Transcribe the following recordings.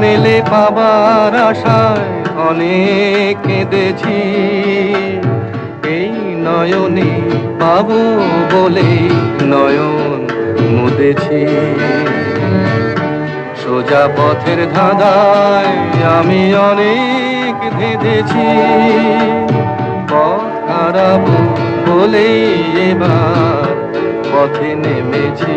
মেলে পাবার আশায় অনেক কেঁদেছি। এই নয়নে পাবো বলে নয়ন মুদেছি। সোজা পথের ধাঁধায় আমি অনেক ধেঁধেছি। পথ হারাবো বলেই এবার পথে নেমেছি।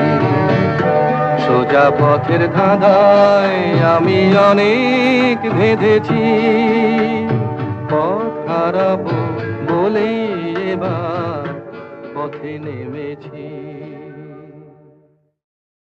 সোজা পথের ধাঁধায় আমি অনেক ভেদেছি পথ হারাবো বলেই এবার পথে নেমেছি।